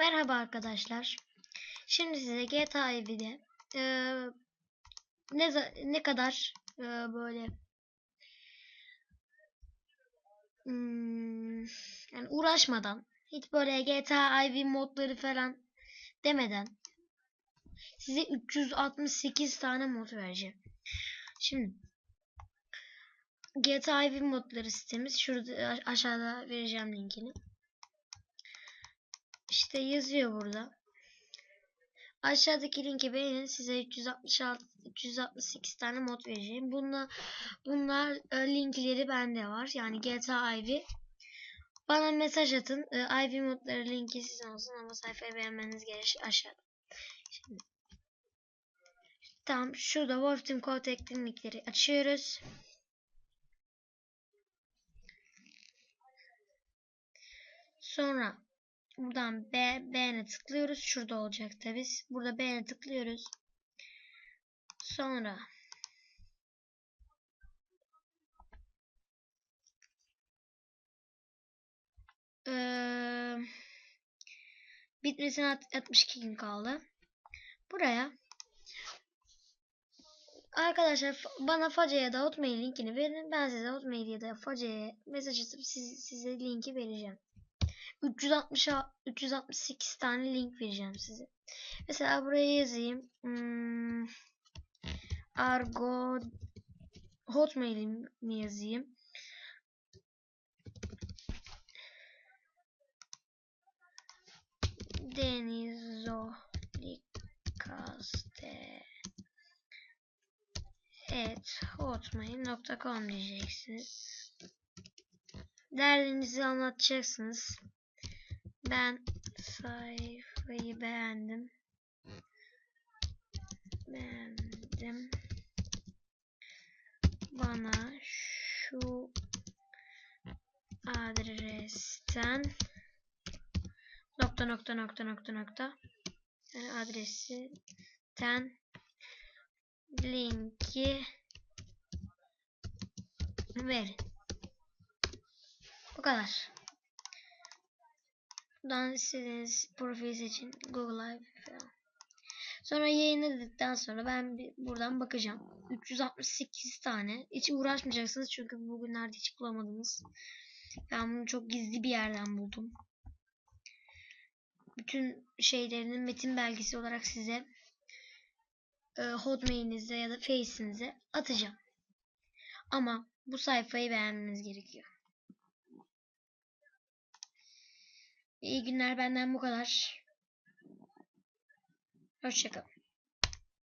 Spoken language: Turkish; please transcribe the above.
Merhaba arkadaşlar. Şimdi size GTA Evi'de eee, ne ne kadar eee, böyle hmm, yani uğraşmadan hiç böyle GTA Evi modları falan demeden size 368 tane mod vereceğim. Şimdi GTA Evi modları sitemiz şurada aşağıda vereceğim linkini. İşte yazıyor burada. Aşağıdaki linki beğenin size 366 368 tane mod vereceğim. Bunlar bunlar e, linkleri bende var. Yani GTA Ivy. Bana mesaj atın. E, Ivy modları linki sizin olsun ama sayfayı beğenmeniz gerekir aşağıda. Şimdi. Tamam şurada Wolf Team Code linkleri açıyoruz. Sonra Buradan B, beğene tıklıyoruz. Şurada olacak tabi. Burada beğene tıklıyoruz. Sonra ee, bitmesine 62 gün kaldı. Buraya Arkadaşlar bana Face'ye da Hotmail linkini verin. Ben size Hotmail ya da Face'ye mesaj atıp siz, size linki vereceğim. 360 368 tane link vereceğim size. Mesela buraya yazayım. Hmm, Argo Hotmail'imi yazayım. Denizolikaste et hotmail.com diyeceksiniz. Derdinizi anlatacaksınız. Ben sayfayı beğendim. Beğendim. Bana şu adresten nokta nokta nokta nokta nokta yani adresinden linki verin. Bu kadar. Buradan istediğiniz profil seçin. Google Live falan. Sonra yayınladıktan sonra ben buradan bakacağım. 368 tane. Hiç uğraşmayacaksınız çünkü bugünlerde hiç bulamadınız. Ben bunu çok gizli bir yerden buldum. Bütün şeylerinin metin belgesi olarak size e, Hotmail'inize ya da Face'inize atacağım. Ama bu sayfayı beğenmeniz gerekiyor. İyi günler benden bu kadar. Hoşçakalın.